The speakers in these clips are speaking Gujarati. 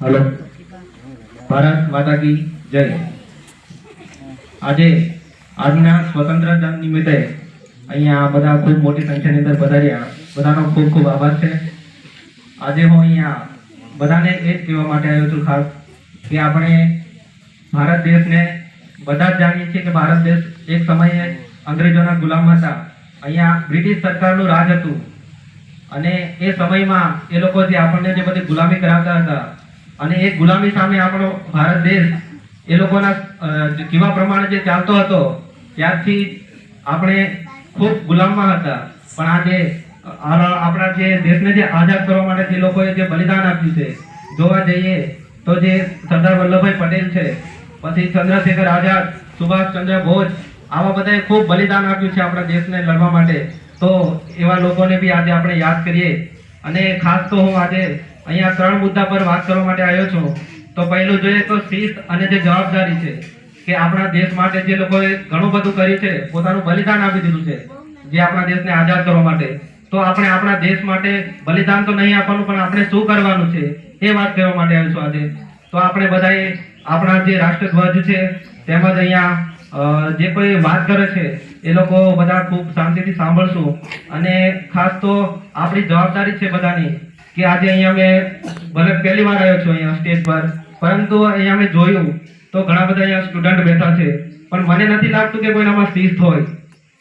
હલો. ભારત માતા કી જય. આજે આજના સ્વતંત્ર દિન નિમિત્તે અહીંયા બધા ખૂબ મોટી સંખ્યાની અંદર પધાર્યા. બધાનો ખૂબ ખૂબ આભાર છે. આજે હું અહીંયા બધાને એ જ કહેવા માટે આવ્યો છું ખાસ કે આપણે ભારત દેશને બધા જ જાણીએ છીએ કે ભારત દેશ એક સમયે અંગ્રેજોના ગુલામ હતા. અહીંયા બ્રિટિશ સરકારનું રાજ હતું. અને એ સમયમાં એ લોકો જે આપણને જે બધી ગુલામી કરાવતા હતા અને એ ગુલામી સામે આપણો ભારત દેશ, એ લોકોના કેવા પ્રમાણે જે ચાલતો હતો, ત્યારથી આપણે ખૂબ ગુલામમાં હતા. પણ આજે આપણા જે દેશને જે આઝાદ કરવા માટે જે લોકોએ જે બલિદાન આપ્યું છે, જોવા જઈએ તો જે સરદાર વલ્લભભાઈ પટેલ છે, પછી ચંદ્રશેખર આઝાદ, સુભાષચંદ્ર બોઝ, આવા બધાએ ખૂબ બલિદાન આપ્યું છે આપણા દેશને લડવા માટે. તો એવા લોકોને બી આજે આપણે યાદ કરીએ. અને ખાસ તો હું આજે અહીંયા ત્રણ મુદ્દા પર વાત કરવા માટે આવ્યો છું. તો પહેલું જોઈએ તો શિસ્ત અને જે જવાબદારી છે, કે આપણા દેશ માટે જે લોકોએ ઘણું બધું કર્યું છે, પોતાનું બલિદાન આપી દીધું છે, જે આપણા દેશને આઝાદ કરવા માટે. તો આપણે આપણા દેશ માટે બલિદાન તો નહીં આપવાનું, પણ આપણે શું કરવાનું છે, એ વાત કરવા માટે આવ્યો છું આજે. તો આપણે બધાએ આપણા જે રાષ્ટ્રધ્વજ છે, તેમજ અહીંયા જે કોઈ વાત કરે છે, એ લોકો બધા ખૂબ શાંતિથી સાંભળશું. અને ખાસ તો આપણી જવાબદારી છે બધાની કે આજે અહીંયા મેં ભલે પહેલી વાર આવ્યો છું અહીંયા સ્ટેજ પર, પરંતુ અહીંયા મેં જોયું તો ઘણા બધા અહીંયા સ્ટુડન્ટ બેઠા છે. પણ મને નથી લાગતું કે કોઈનામાં શિસ્ત હોય.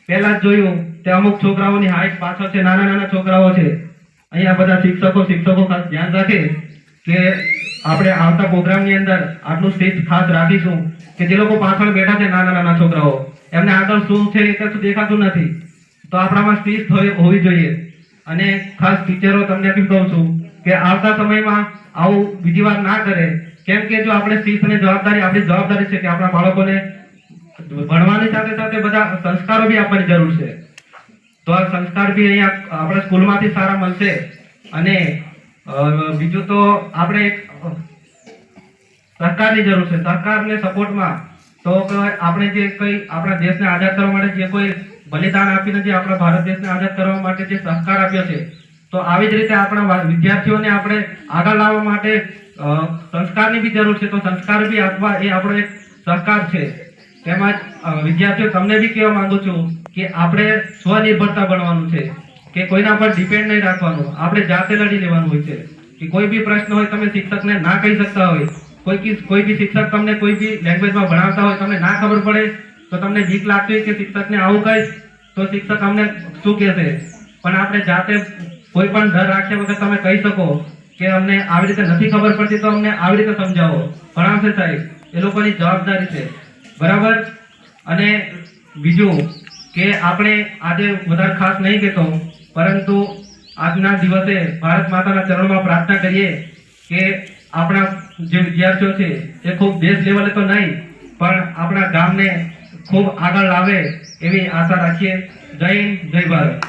પહેલા જ જોયું તે અમુક છોકરાઓની હાઈટ પાછળ છે, નાના નાના છોકરાઓ છે. અહીંયા બધા શિક્ષકો શિક્ષકો ખાસ ધ્યાન રાખે કે આપણે આવતા પ્રોગ્રામની અંદર આટલું શિસ્ત ખાસ રાખીશું કે જે લોકો પાછળ બેઠા છે નાના નાના છોકરાઓ. એમને આગળ શું છે એ કશું દેખાતું નથી. તો આપણામાં શિસ્ત હોવી જોઈએ. અને ખાસ ટીચરો તમને બી કહું છું કે આવતા સમયમાં આવું બીજી વાર ના કરે. કેમ કે જો આપણે શિસ્ત અને જવાબદારી, આપણી જવાબદારી છે કે આપણા બાળકોને ભણવાની સાથે સાથે બધા સંસ્કારો બી આપવાની જરૂર છે. તો આ સંસ્કાર બી અહીંયા આપણા સ્કૂલમાંથી સારા મળશે. અને બીજું તો આપણે એક સરકારની જરૂર છે. સરકારને સપોર્ટમાં તો આપણે જે કઈ આપણા દેશને આઝાદ કરવા માટે જે કોઈ બલિદાન આપીને જે આપણા ભારત દેશને આઝાદ કરવા માટે જે સહકાર આપ્યો છે, તો આવી જ રીતે આપણા વિદ્યાર્થીઓને આપણે આગળ લાવવા માટે સંસ્કારની બી જરૂર છે, તો સંસ્કાર બી આપવા એ આપણો એક સહકાર છે. તેમજ વિદ્યાર્થીઓ, તમને બી કહેવા માંગુ છું કે આપણે સ્વનિર્ભરતા બનવાનું છે, કે કોઈના પર ડિપેન્ડ નહીં રાખવાનું. આપણે જાતે લડી લેવાનું હોય છે. કે કોઈ બી પ્રશ્ન હોય, તમે શિક્ષકને ના કહી શકતા હોય. કોઈ કોઈ બી શિક્ષક તમને કોઈ બી લેંગ્વેજમાં ભણાવતા હોય, તમને ના ખબર પડે તો તમને બીક લાગતી હોય કે શિક્ષકને આવું કહીશ, તો શિક્ષક અમને શું કહેશે? પણ આપણે જાતે કોઈ પણ ડર રાખ્યા વગર તમે કહી શકો કે અમને આવી રીતે નથી ખબર પડતી, તો અમને આવી રીતે સમજાવો. ભણાવશે સાહેબ, એ લોકોની જવાબદારી છે. બરાબર? અને બીજું કે આપણે આજે વધારે ખાસ નહીં કહેતો, પરંતુ આજના દિવસે ભારત માતાના ચરણમાં પ્રાર્થના કરીએ કે આપણા જે વિદ્યાર્થીઓ છે, એ ખૂબ દેશ લેવલે તો નહીં, પણ આપણા ગામને ખૂબ આગળ લાવે એવી આશા રાખીએ. જય હિન્દ જય ભારત.